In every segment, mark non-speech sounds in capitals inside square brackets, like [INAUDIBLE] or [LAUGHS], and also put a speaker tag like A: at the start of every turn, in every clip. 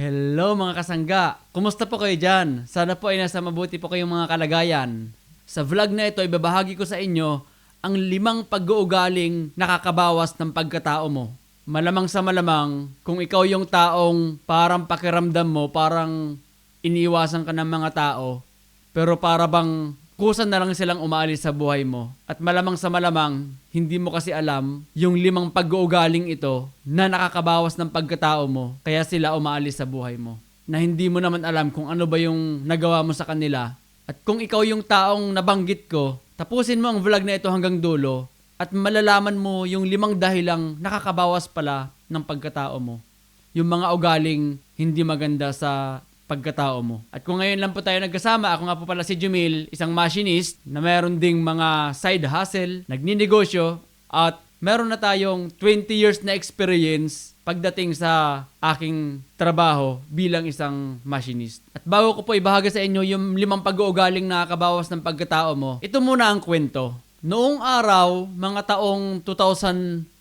A: Hello mga kasangga! Kumusta po kayo dyan? Sana po ay nasa mabuti po kayong mga kalagayan. Sa vlog na ito, ibabahagi ko sa inyo ang limang pag-uugaling nakakabawas ng pagkatao mo. Malamang sa malamang, kung ikaw yung taong parang pakiramdam mo, parang iniiwasan ka ng mga tao, pero para bang kusa na lang silang umaalis sa buhay mo. At malamang sa malamang, hindi mo kasi alam yung limang pag-uugaling ito na nakakabawas ng pagkatao mo, kaya sila umaalis sa buhay mo. Na hindi mo naman alam kung ano ba yung nagawa mo sa kanila. At kung ikaw yung taong nabanggit ko, tapusin mo ang vlog na ito hanggang dulo at malalaman mo yung limang dahilang nakakabawas pala ng pagkatao mo. Yung mga ugaling hindi maganda sa pagkatao mo. At kung ngayon lang po tayo nagkasama, ako nga po pala si Jumil, isang machinist na meron ding mga side hustle, nagninegosyo, at meron na tayong 20 years na experience pagdating sa aking trabaho bilang isang machinist. At bago ko po ibahagi sa inyo yung limang pag-uugaling nakakabawas ng pagkatao mo, ito muna ang kwento. Noong araw, mga taong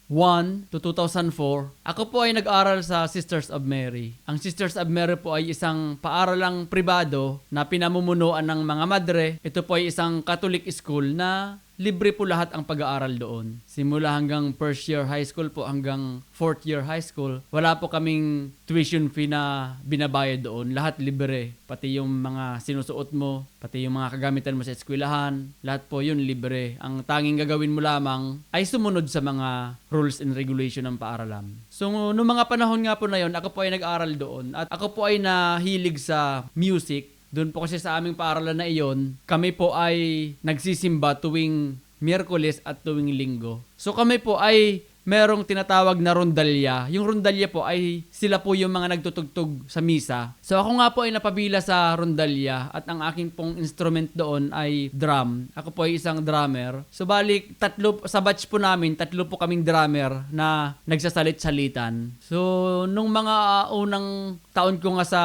A: 2001 to 2004, ako po ay nag-aral sa Sisters of Mary. Ang Sisters of Mary po ay isang paaralang pribado na pinamumunuan ng mga madre. Ito po ay isang Catholic school na libre po lahat ang pag-aaral doon. Simula hanggang first year high school po hanggang fourth year high school. Wala po kaming tuition fee na binabayad doon. Lahat libre. Pati yung mga sinusuot mo, pati yung mga kagamitan mo sa eskwelahan, lahat po yun libre. Ang tanging gagawin mo lamang ay sumunod sa mga rules and regulation ng paaralan. So, noong mga panahon nga po na yon, ako po ay nag-aral doon. At ako po ay nahilig sa music. Doon po kasi sa aming paaralan na iyon, kami po ay nagsisimba tuwing Miyerkules at tuwing Linggo. So kami po ay merong tinatawag na rondalya. Yung rondalya po ay sila po yung mga nagtutugtog sa misa. So ako nga po ay napabila sa rondalya at ang aking pong instrument doon ay drum. Ako po ay isang drummer. So balik tatlo sa batch po namin, tatlo po kaming drummer na nagsasalit-salitan. So nung mga unang taon ko nga sa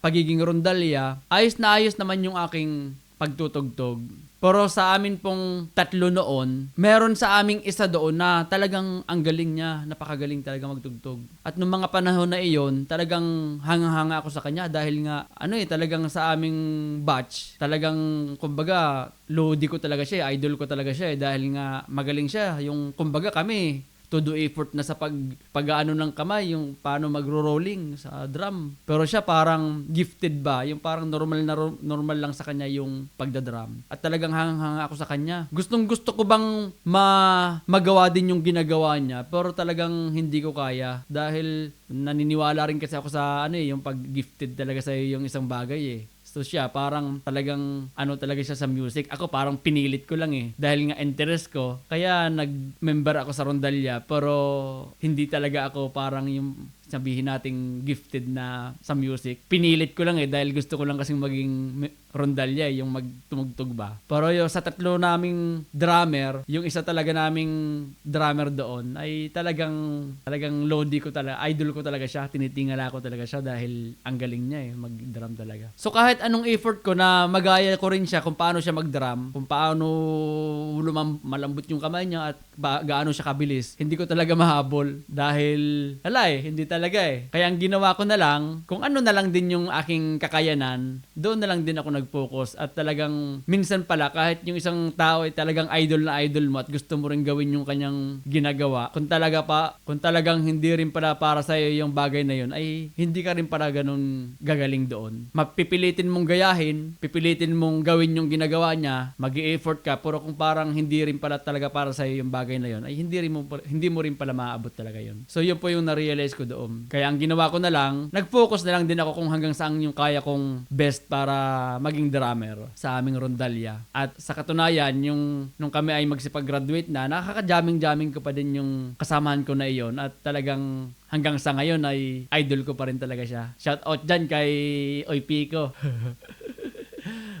A: pagiging rondalya, ayos na ayos naman yung aking pagtutugtog. Pero sa amin pong tatlo noon, meron sa aming isa doon na talagang ang galing niya, napakagaling talaga magtugtog. At nung mga panahon na iyon, talagang hanga-hanga ako sa kanya dahil nga, ano eh, talagang sa aming batch, talagang, kumbaga, lodi ko talaga siya, idol ko talaga siya eh, dahil nga magaling siya. Yung, kumbaga kami, to do effort na sa pag pag-ano ng kamay, yung paano magro-rolling sa drum. Pero siya parang gifted ba, yung parang normal na normal lang sa kanya yung pagda-drum. At talagang hangang-hanga ako sa kanya. Gustong gusto ko bang ma magawa din yung ginagawa niya, pero talagang hindi ko kaya dahil naniniwala rin kasi ako sa ano eh, yung pag gifted talaga sa yung isang bagay eh. So siya, parang talagang ano talaga siya sa music. Ako parang pinilit ko lang eh. Dahil nga interest ko. Kaya nag-member ako sa Rondalya. Pero hindi talaga ako parang yung sabihin nating gifted na sa music. Pinilit ko lang eh dahil gusto ko lang kasing maging rondalya eh, yung magtumugtog ba. Pero yung sa tatlo naming drummer, yung isa talaga naming drummer doon ay talagang talagang lodi ko talaga, idol ko talaga siya, tinitingala ko talaga siya dahil ang galing niya eh, mag-drum talaga. So kahit anong effort ko na magaya ko rin siya kung paano siya mag-drum, kung paano lumam- malambot yung kamay niya at ba- gaano siya kabilis, hindi ko talaga mahabol dahil hala eh, hindi talaga eh. Kaya ang ginawa ko na lang, kung ano na lang din yung aking kakayanan, doon na lang din ako nag-focus at talagang minsan pala kahit yung isang tao ay talagang idol na idol mo at gusto mo rin gawin yung kanyang ginagawa, kung talaga pa, kung talagang hindi rin pala para sa yung bagay na yun, ay hindi ka rin para ganun gagaling doon. Mapipilitin mong gayahin, pipilitin mong gawin yung ginagawa niya, mag effort ka, pero kung parang hindi rin pala talaga para sa yung bagay na yun, ay hindi rin mo hindi mo rin pala maaabot talaga yun. So yun po yung na-realize ko doon. Kaya ang ginawa ko na lang, nag-focus na lang din ako kung hanggang saan yung kaya kong best para maging drummer sa aming rondalya. At sa katunayan, yung nung kami ay magsipag-graduate na, nakaka-jamming-jamming ko pa din yung kasamahan ko na iyon at talagang hanggang sa ngayon ay idol ko pa rin talaga siya. Shout out dyan kay Oy Pico. [LAUGHS]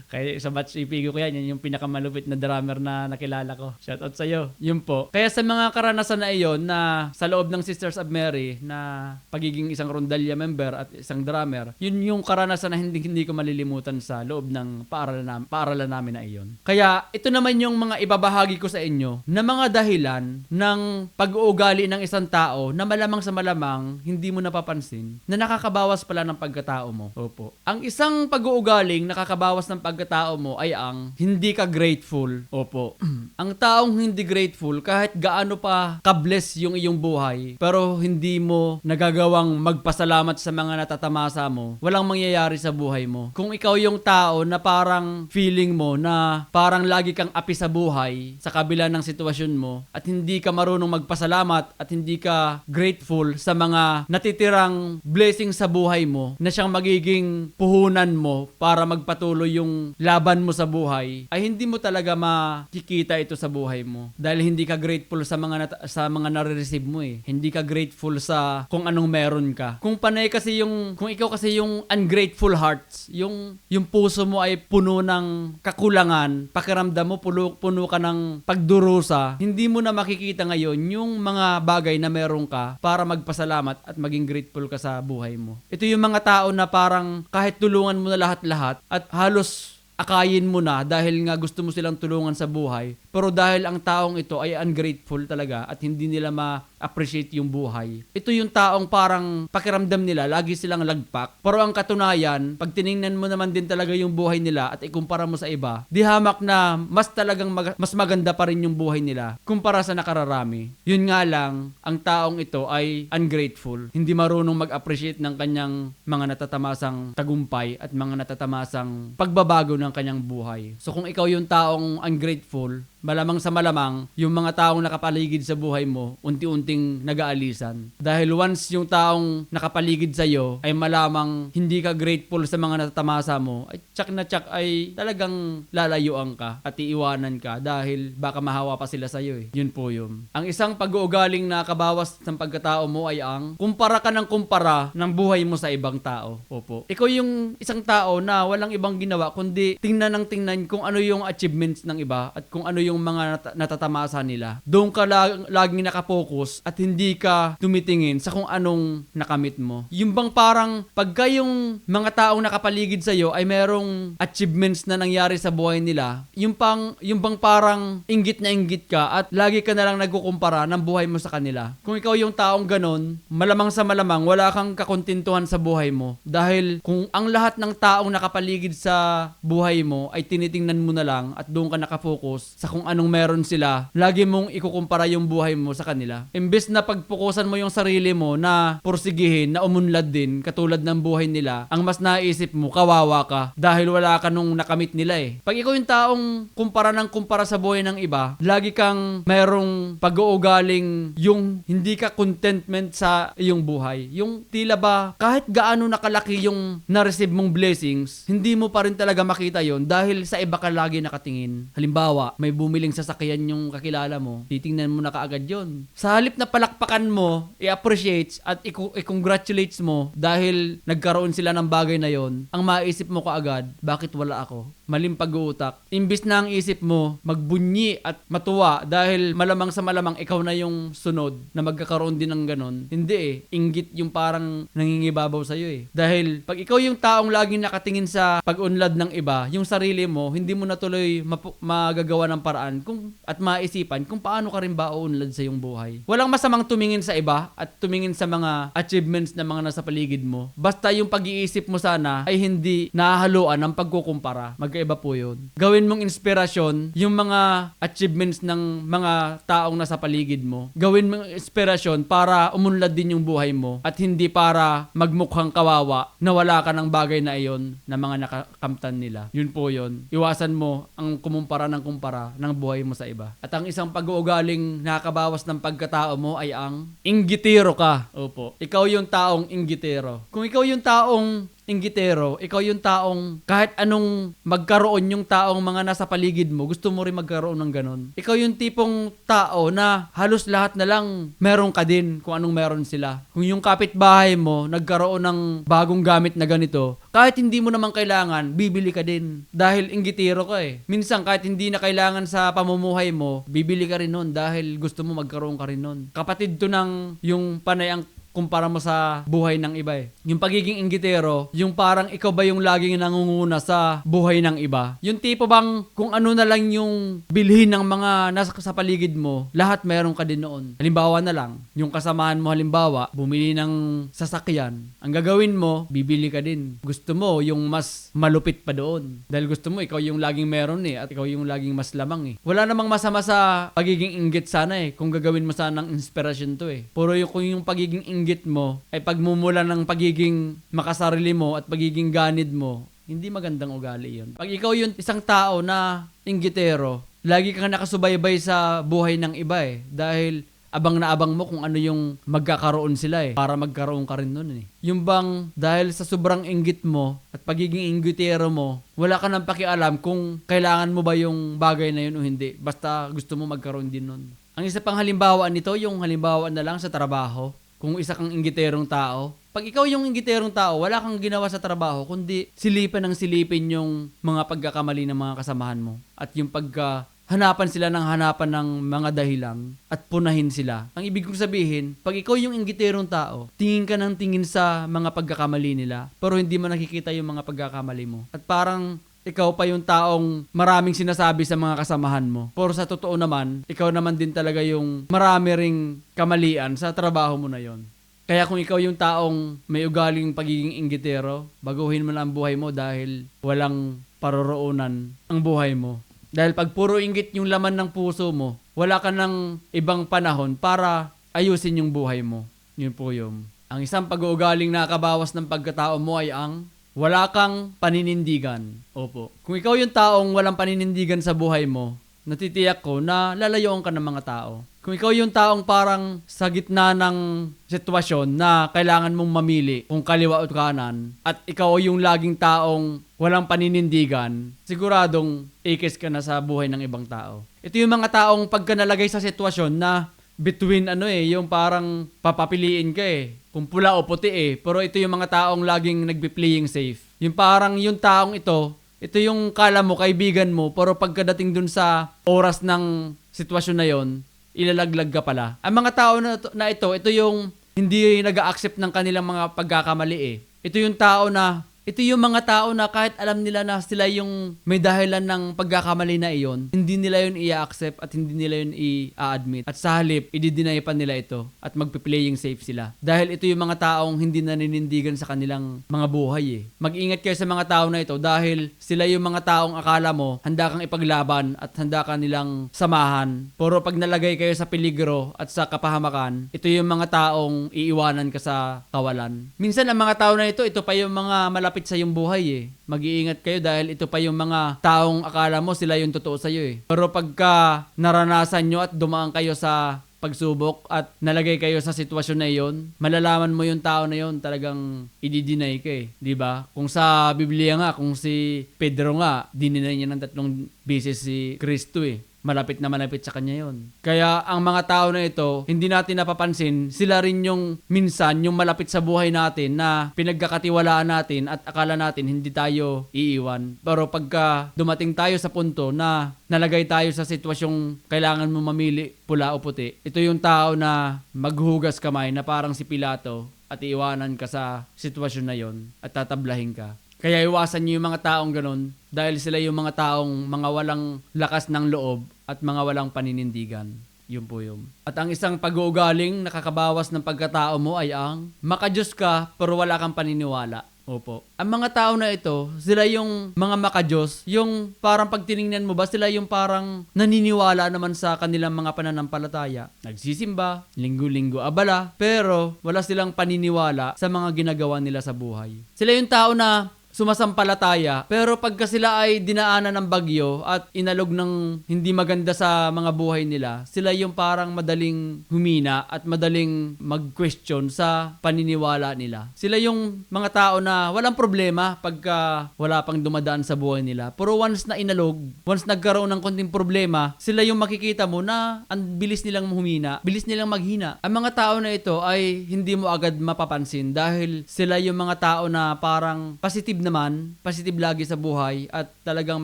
A: Kaya sa batch ipigo ko yan, yan yung pinakamalupit na drummer na nakilala ko. Shoutout sa'yo. Yun po. Kaya sa mga karanasan na iyon na sa loob ng Sisters of Mary na pagiging isang rondalya member at isang drummer, yun yung karanasan na hindi, hindi ko malilimutan sa loob ng paaralan, nam- paaralan namin na iyon. Kaya ito naman yung mga ibabahagi ko sa inyo na mga dahilan ng pag-uugali ng isang tao na malamang sa malamang hindi mo napapansin na nakakabawas pala ng pagkatao mo. Opo. Ang isang pag-uugaling nakakabawas ng pagkatao mo ay ang hindi ka grateful. Opo. [CLEARS THROAT] ang taong hindi grateful kahit gaano pa ka-bless yung iyong buhay pero hindi mo nagagawang magpasalamat sa mga natatamasa mo, walang mangyayari sa buhay mo. Kung ikaw yung tao na parang feeling mo na parang lagi kang api sa buhay sa kabila ng sitwasyon mo at hindi ka marunong magpasalamat at hindi ka grateful sa mga natitirang blessing sa buhay mo na siyang magiging puhunan mo para magpatuloy yung laban mo sa buhay ay hindi mo talaga makikita ito sa buhay mo. Dahil hindi ka grateful sa mga nat- sa mga nare-receive mo eh. Hindi ka grateful sa kung anong meron ka. Kung panay kasi yung kung ikaw kasi yung ungrateful hearts yung yung puso mo ay puno ng kakulangan pakiramdam mo puno, puno ka ng pagdurusa hindi mo na makikita ngayon yung mga bagay na meron ka para magpasalamat at maging grateful ka sa buhay mo. Ito yung mga tao na parang kahit tulungan mo na lahat-lahat at halos akayin mo na dahil nga gusto mo silang tulungan sa buhay. Pero dahil ang taong ito ay ungrateful talaga at hindi nila ma-appreciate yung buhay. Ito yung taong parang pakiramdam nila, lagi silang lagpak. Pero ang katunayan, pag tiningnan mo naman din talaga yung buhay nila at ikumpara mo sa iba, di hamak na mas talagang mag- mas maganda pa rin yung buhay nila kumpara sa nakararami. Yun nga lang, ang taong ito ay ungrateful. Hindi marunong mag-appreciate ng kanyang mga natatamasang tagumpay at mga natatamasang pagbabago ng kanyang buhay. So kung ikaw yung taong ungrateful, malamang sa malamang, yung mga taong nakapaligid sa buhay mo, unti-unting nag-aalisan. Dahil once yung taong nakapaligid sa iyo ay malamang hindi ka grateful sa mga natatamasa mo, ay tsak na tsak ay talagang lalayuan ka at iiwanan ka dahil baka mahawa pa sila sa iyo eh. Yun po yun. Ang isang pag-uugaling nakabawas ng pagkatao mo ay ang kumpara ka ng kumpara ng buhay mo sa ibang tao. Opo. Ikaw yung isang tao na walang ibang ginawa kundi tingnan ng tingnan kung ano yung achievements ng iba at kung ano yung mga nat- natatamasa nila. Doon ka lag- laging nakapokus at hindi ka tumitingin sa kung anong nakamit mo. Yung bang parang pagka yung mga taong nakapaligid sa ay merong achievements na nangyari sa buhay nila, yung pang yung bang parang inggit na inggit ka at lagi ka na lang nagkukumpara ng buhay mo sa kanila. Kung ikaw yung taong ganon, malamang sa malamang wala kang kakontentuhan sa buhay mo dahil kung ang lahat ng taong nakapaligid sa buhay mo ay tinitingnan mo na lang at doon ka nakafocus sa kung anong meron sila, lagi mong ikukumpara yung buhay mo sa kanila. Imbes na pagpukusan mo yung sarili mo na pursigihin, na umunlad din, katulad ng buhay nila, ang mas naisip mo, kawawa ka dahil wala ka nung nakamit nila eh. Pag ikaw yung taong kumpara ng kumpara sa buhay ng iba, lagi kang merong pag-uugaling yung hindi ka contentment sa iyong buhay. Yung tila ba, kahit gaano nakalaki yung na-receive mong blessings, hindi mo pa rin talaga makita yon dahil sa iba ka lagi nakatingin. Halimbawa, may bumiling sasakyan yung kakilala mo, titingnan mo na kaagad yon. Sa halip na palakpakan mo, i-appreciate at i-congratulates mo dahil nagkaroon sila ng bagay na yon, ang maisip mo kaagad, bakit wala ako? Maling pag-uutak. Imbis na ang isip mo, magbunyi at matuwa dahil malamang sa malamang ikaw na yung sunod na magkakaroon din ng ganon. Hindi eh. Inggit yung parang nangingibabaw sa'yo eh. Dahil pag ikaw yung taong laging nakatingin sa pag-unlad ng iba, yung sarili mo, hindi mo na tuloy mapu- magagawa ng paraan kung, at maisipan kung paano ka rin ba uunlad sa iyong buhay. Walang masamang tumingin sa iba at tumingin sa mga achievements ng mga nasa paligid mo. Basta yung pag-iisip mo sana ay hindi nahahaluan ng pagkukumpara. Magkaiba po yun. Gawin mong inspirasyon yung mga achievements ng mga taong nasa paligid mo. Gawin mong inspirasyon para umunlad din yung buhay mo at hindi para magmukhang kawawa na wala ka ng bagay na iyon na mga nakakamtan nila. Yun po yun. Iwasan mo ang kumumpara ng kumpara ng buhay mo sa iba. At ang isang pag-uugaling nakakabawas ng pagkatao mo ay ang inggitero ka. Opo. Ikaw yung taong inggitero. Kung ikaw yung taong inggitero, ikaw yung taong kahit anong magkaroon yung taong mga nasa paligid mo, gusto mo rin magkaroon ng ganon. Ikaw yung tipong tao na halos lahat na lang meron ka din kung anong meron sila. Kung yung kapitbahay mo nagkaroon ng bagong gamit na ganito, kahit hindi mo naman kailangan, bibili ka din. Dahil inggitero ka eh. Minsan kahit hindi na kailangan sa pamumuhay mo, bibili ka rin nun dahil gusto mo magkaroon ka rin nun. Kapatid to ng yung panay ang kumpara mo sa buhay ng iba eh. Yung pagiging inggitero, yung parang ikaw ba yung laging nangunguna sa buhay ng iba? Yung tipo bang kung ano na lang yung bilhin ng mga nasa sa paligid mo, lahat meron ka din noon. Halimbawa na lang, yung kasamahan mo halimbawa, bumili ng sasakyan. Ang gagawin mo, bibili ka din. Gusto mo yung mas malupit pa doon. Dahil gusto mo, ikaw yung laging meron eh, at ikaw yung laging mas lamang eh. Wala namang masama sa pagiging inggit sana eh, kung gagawin mo sana ng inspirasyon to eh. Puro yung, kung yung pagiging inggit mo ay pagmumula ng pagiging makasarili mo at pagiging ganid mo, hindi magandang ugali yun. Pag ikaw yung isang tao na inggitero, lagi kang nakasubaybay sa buhay ng iba eh. Dahil abang na abang mo kung ano yung magkakaroon sila eh. Para magkaroon ka rin nun eh. Yung bang dahil sa sobrang inggit mo at pagiging inggitero mo, wala ka nang pakialam kung kailangan mo ba yung bagay na yun o hindi. Basta gusto mo magkaroon din nun. Ang isa pang halimbawa nito, yung halimbawa na lang sa trabaho. Kung isa kang inggiterong tao, pag ikaw yung inggiterong tao, wala kang ginawa sa trabaho, kundi silipan ng silipin yung mga pagkakamali ng mga kasamahan mo. At yung pagka hanapan sila ng hanapan ng mga dahilan at punahin sila. Ang ibig kong sabihin, pag ikaw yung inggiterong tao, tingin ka ng tingin sa mga pagkakamali nila, pero hindi mo nakikita yung mga pagkakamali mo. At parang ikaw pa yung taong maraming sinasabi sa mga kasamahan mo. Pero sa totoo naman, ikaw naman din talaga yung marami ring kamalian sa trabaho mo na yon. Kaya kung ikaw yung taong may ugaling pagiging inggitero, baguhin mo na ang buhay mo dahil walang paroroonan ang buhay mo. Dahil pag puro inggit yung laman ng puso mo, wala ka ng ibang panahon para ayusin yung buhay mo. Yun po yung. Ang isang pag-uugaling nakakabawas ng pagkatao mo ay ang wala kang paninindigan. Opo. Kung ikaw yung taong walang paninindigan sa buhay mo, natitiyak ko na lalayoan ka ng mga tao. Kung ikaw yung taong parang sa gitna ng sitwasyon na kailangan mong mamili kung kaliwa o kanan at ikaw yung laging taong walang paninindigan, siguradong ikis ka na sa buhay ng ibang tao. Ito yung mga taong pagka nalagay sa sitwasyon na between ano eh, yung parang papapiliin ka eh. Kung pula o puti eh. Pero ito yung mga taong laging nagbe-playing safe. Yung parang yung taong ito, ito yung kala mo, kaibigan mo, pero pagkadating dun sa oras ng sitwasyon na yon, ilalaglag ka pala. Ang mga tao na, na ito, ito yung hindi nag accept ng kanilang mga pagkakamali eh. Ito yung tao na ito yung mga tao na kahit alam nila na sila yung may dahilan ng pagkakamali na iyon, hindi nila yun i-accept at hindi nila yun i-admit. At sa halip, i-deny pa nila ito at magpi-playing safe sila. Dahil ito yung mga taong hindi naninindigan sa kanilang mga buhay eh. Mag-ingat kayo sa mga tao na ito dahil sila yung mga taong akala mo handa kang ipaglaban at handa ka nilang samahan. Pero pag nalagay kayo sa peligro at sa kapahamakan, ito yung mga taong iiwanan ka sa kawalan. Minsan ang mga tao na ito, ito pa yung mga malapit sa iyong buhay eh. Mag-iingat kayo dahil ito pa yung mga taong akala mo sila yung totoo sa iyo eh. Pero pagka naranasan nyo at dumaan kayo sa pagsubok at nalagay kayo sa sitwasyon na iyon, malalaman mo yung tao na yon talagang i-deny ka eh. ba? Kung sa Biblia nga, kung si Pedro nga, dininay niya ng tatlong beses si Kristo eh malapit na malapit sa kanya yon. Kaya ang mga tao na ito, hindi natin napapansin, sila rin yung minsan, yung malapit sa buhay natin na pinagkakatiwalaan natin at akala natin hindi tayo iiwan. Pero pagka dumating tayo sa punto na nalagay tayo sa sitwasyong kailangan mo mamili pula o puti, ito yung tao na maghugas kamay na parang si Pilato at iiwanan ka sa sitwasyon na yon at tatablahin ka. Kaya iwasan niyo yung mga taong ganun dahil sila yung mga taong mga walang lakas ng loob at mga walang paninindigan. Yun po yun. At ang isang pag-uugaling nakakabawas ng pagkatao mo ay ang makajos ka pero wala kang paniniwala. Opo. Ang mga tao na ito, sila yung mga makajos, yung parang pag tiningnan mo ba, sila yung parang naniniwala naman sa kanilang mga pananampalataya. Nagsisimba, linggo-linggo abala, pero wala silang paniniwala sa mga ginagawa nila sa buhay. Sila yung tao na sumasampalataya. Pero pagka sila ay dinaanan ng bagyo at inalog ng hindi maganda sa mga buhay nila, sila yung parang madaling humina at madaling mag-question sa paniniwala nila. Sila yung mga tao na walang problema pagka wala pang dumadaan sa buhay nila. Pero once na inalog, once nagkaroon ng konting problema, sila yung makikita mo na ang bilis nilang humina, bilis nilang maghina. Ang mga tao na ito ay hindi mo agad mapapansin dahil sila yung mga tao na parang positive naman, positive lagi sa buhay at talagang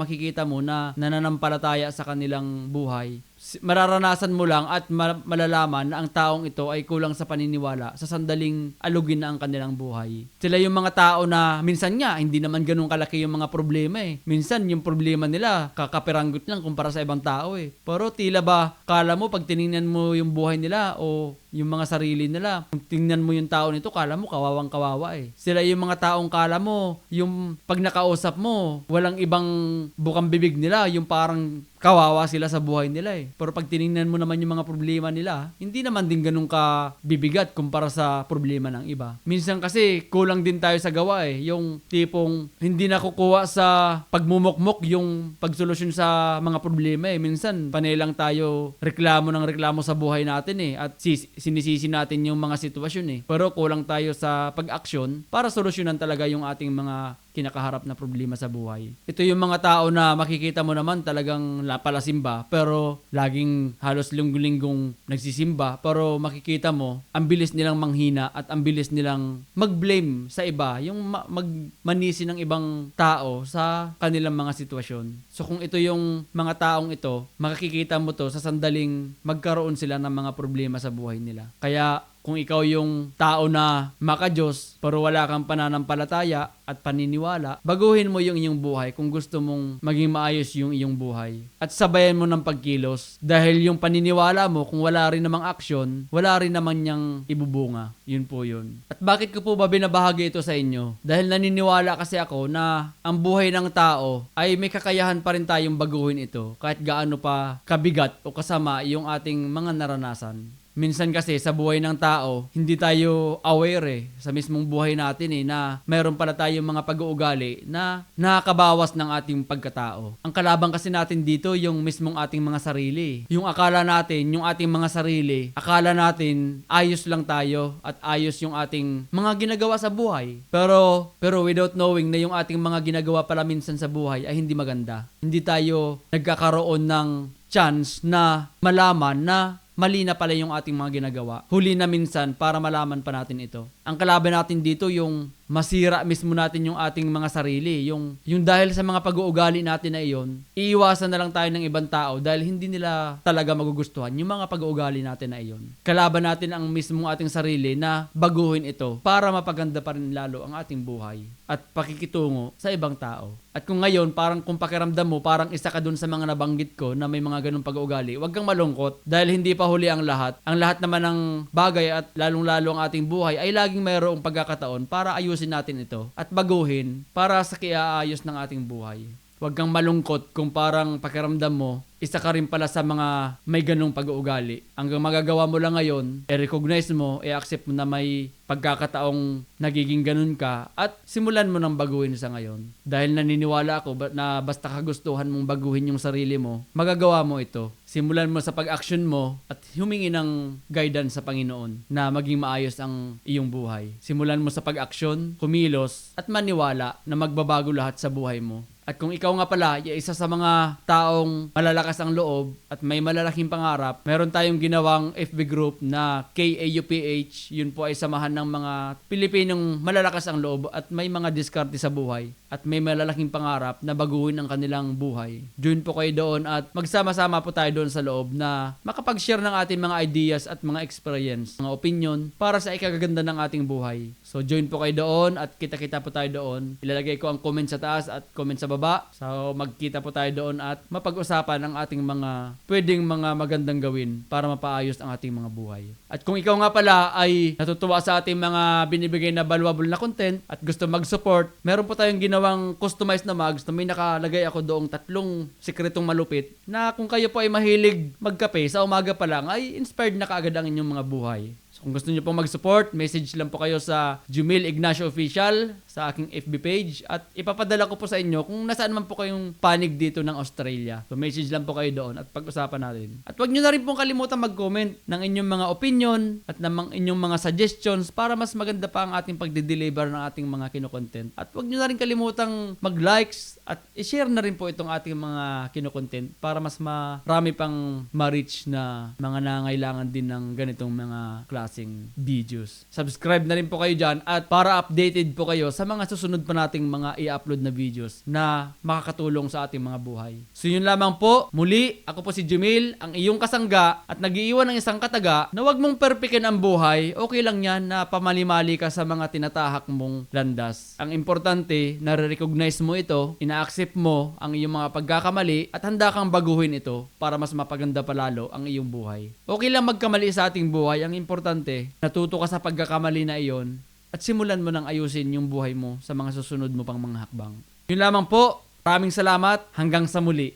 A: makikita mo na nananampalataya sa kanilang buhay mararanasan mo lang at ma- malalaman na ang taong ito ay kulang sa paniniwala sa sandaling alugin na ang kanilang buhay. Sila yung mga tao na minsan nga hindi naman ganun kalaki yung mga problema eh. Minsan yung problema nila kakapiranggot lang kumpara sa ibang tao eh. Pero tila ba kala mo pag tiningnan mo yung buhay nila o yung mga sarili nila, kung tingnan mo yung tao nito, kala mo kawawang kawawa eh. Sila yung mga taong kala mo, yung pag nakausap mo, walang ibang bukang bibig nila, yung parang kawawa sila sa buhay nila eh. Pero pag tiningnan mo naman yung mga problema nila, hindi naman din ganun ka bibigat kumpara sa problema ng iba. Minsan kasi kulang din tayo sa gawa eh. Yung tipong hindi nakukuha sa pagmumukmok yung pagsolusyon sa mga problema eh. Minsan panay lang tayo reklamo ng reklamo sa buhay natin eh. At sis- sinisisi natin yung mga sitwasyon eh. Pero kulang tayo sa pag-aksyon para solusyonan talaga yung ating mga kinakaharap na problema sa buhay. Ito yung mga tao na makikita mo naman talagang lapalasimba pero laging halos linggo-linggong nagsisimba pero makikita mo ang bilis nilang manghina at ang bilis nilang mag-blame sa iba, yung ma- magmanisi ng ibang tao sa kanilang mga sitwasyon. So kung ito yung mga taong ito, makikita mo to sa sandaling magkaroon sila ng mga problema sa buhay nila. Kaya kung ikaw yung tao na makajos pero wala kang pananampalataya at paniniwala, baguhin mo yung iyong buhay kung gusto mong maging maayos yung iyong buhay. At sabayan mo ng pagkilos dahil yung paniniwala mo kung wala rin namang aksyon, wala rin naman niyang ibubunga. Yun po yun. At bakit ko po ba binabahagi ito sa inyo? Dahil naniniwala kasi ako na ang buhay ng tao ay may kakayahan pa rin tayong baguhin ito kahit gaano pa kabigat o kasama yung ating mga naranasan. Minsan kasi sa buhay ng tao, hindi tayo aware eh, sa mismong buhay natin eh, na mayroon pala tayong mga pag-uugali na nakakabawas ng ating pagkatao. Ang kalaban kasi natin dito, yung mismong ating mga sarili. Yung akala natin, yung ating mga sarili, akala natin ayos lang tayo at ayos yung ating mga ginagawa sa buhay. Pero, pero without knowing na yung ating mga ginagawa pala minsan sa buhay ay hindi maganda. Hindi tayo nagkakaroon ng chance na malaman na mali na pala yung ating mga ginagawa. Huli na minsan para malaman pa natin ito. Ang kalaban natin dito yung masira mismo natin yung ating mga sarili. Yung, yung dahil sa mga pag-uugali natin na iyon, iiwasan na lang tayo ng ibang tao dahil hindi nila talaga magugustuhan yung mga pag-uugali natin na iyon. Kalaban natin ang mismong ating sarili na baguhin ito para mapaganda pa rin lalo ang ating buhay at pakikitungo sa ibang tao. At kung ngayon, parang kung pakiramdam mo, parang isa ka dun sa mga nabanggit ko na may mga ganung pag-uugali, huwag kang malungkot dahil hindi pa huli ang lahat. Ang lahat naman ng bagay at lalong-lalo ang ating buhay ay laging mayroong pagkakataon para ayusin natin ito at baguhin para sa kiaayos ng ating buhay. Huwag kang malungkot kung parang pakiramdam mo, isa ka rin pala sa mga may ganong pag-uugali. Ang magagawa mo lang ngayon, i-recognize mo, i-accept mo na may pagkakataong nagiging ganun ka at simulan mo nang baguhin sa ngayon. Dahil naniniwala ako na basta kagustuhan mong baguhin yung sarili mo, magagawa mo ito. Simulan mo sa pag-action mo at humingi ng guidance sa Panginoon na maging maayos ang iyong buhay. Simulan mo sa pag-action, kumilos at maniwala na magbabago lahat sa buhay mo. At kung ikaw nga pala, isa sa mga taong malalakas ang loob at may malalaking pangarap, meron tayong ginawang FB group na KAUPH. Yun po ay samahan ng mga Pilipinong malalakas ang loob at may mga diskarte sa buhay at may malalaking pangarap na baguhin ang kanilang buhay. Join po kayo doon at magsama-sama po tayo doon sa loob na makapag-share ng ating mga ideas at mga experience, mga opinion para sa ikagaganda ng ating buhay. So join po kayo doon at kita-kita po tayo doon. Ilalagay ko ang comment sa taas at comment sa baba. So magkita po tayo doon at mapag-usapan ang ating mga pwedeng mga magandang gawin para mapaayos ang ating mga buhay. At kung ikaw nga pala ay natutuwa sa ating mga binibigay na valuable na content at gusto mag-support, meron po tayong ginawang customized na mugs na may nakalagay ako doong tatlong sikretong malupit na kung kayo po ay mahilig magkape sa umaga pa lang ay inspired na kaagad ang inyong mga buhay. So, kung gusto niyo pong mag-support, message lang po kayo sa Jumil Ignacio Official sa aking FB page at ipapadala ko po sa inyo kung nasaan man po kayong panig dito ng Australia. So message lang po kayo doon at pag-usapan natin. At wag nyo na rin pong kalimutan mag-comment ng inyong mga opinion at ng inyong mga suggestions para mas maganda pa ang ating pagde-deliver ng ating mga kinokontent. At wag nyo na rin kalimutang mag-likes at i-share na rin po itong ating mga kinokontent para mas marami pang ma-reach na mga nangailangan din ng ganitong mga klaseng videos. Subscribe na rin po kayo dyan at para updated po kayo sa mga susunod pa nating mga i-upload na videos na makakatulong sa ating mga buhay. So yun lamang po. Muli, ako po si Jumil, ang iyong kasangga at nagiiwan ng isang kataga na wag mong perpikin ang buhay. Okay lang yan na pamali-mali ka sa mga tinatahak mong landas. Ang importante, nare-recognize mo ito, ina-accept mo ang iyong mga pagkakamali at handa kang baguhin ito para mas mapaganda pa lalo ang iyong buhay. Okay lang magkamali sa ating buhay. Ang importante, natuto ka sa pagkakamali na iyon at simulan mo nang ayusin yung buhay mo sa mga susunod mo pang mga hakbang. Yun lamang po. Maraming salamat. Hanggang sa muli.